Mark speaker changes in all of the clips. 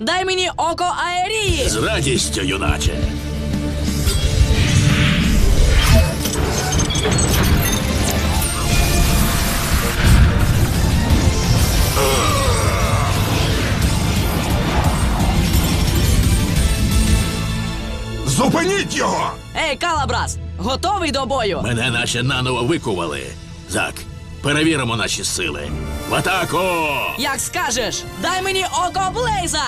Speaker 1: дай мені око аерії!
Speaker 2: З радістю, юначе.
Speaker 3: Зупиніть його!
Speaker 1: Ей, Калабрас! Готовий до бою?
Speaker 2: Мене наче наново викували. Зак, перевіримо наші сили. В атаку!
Speaker 1: Як скажеш, дай мені око Блейза!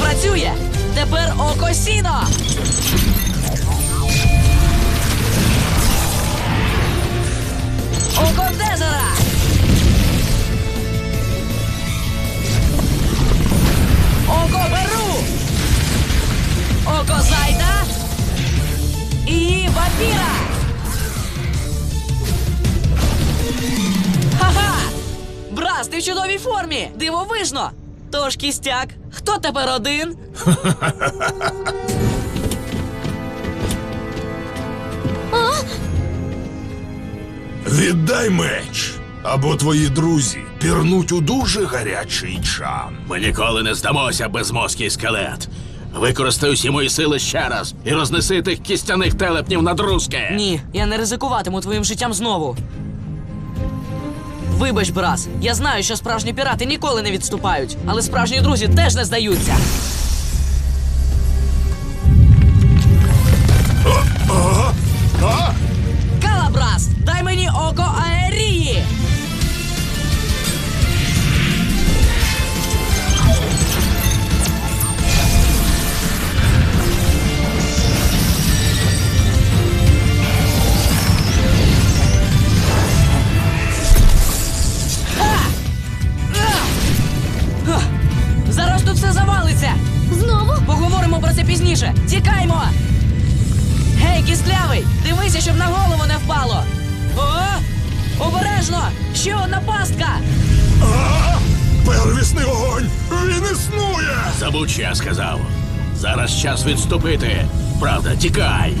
Speaker 1: Працює! Тепер око Сіно! Око Дезера! Око Беру! Око Зайда! І вампіра! Ти в чудовій формі! Дивовижно! Тож кістяк, хто тепер один?
Speaker 3: Віддай меч, або твої друзі пірнуть у дуже гарячий чан.
Speaker 2: Ми ніколи не здамося, безмозкий скелет. Використай усі мої сили ще раз і рознеси тих кістяних телепнів на друзки.
Speaker 1: Ні, я не ризикуватиму твоїм життям знову. Вибач, Брас, я знаю, що справжні пірати ніколи не відступають, але справжні друзі теж не здаються. Про. Тікаймо! Гей, кістлявий! Дивися, щоб на голову не впало! О! Обережно! Ще одна пастка!
Speaker 3: А! Первісний огонь! Він існує!
Speaker 2: Забудь, що я сказав. Зараз час відступити. Правда, тікай.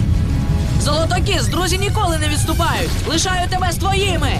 Speaker 1: Золотокіс, друзі ніколи не відступають! Лишаю тебе з твоїми!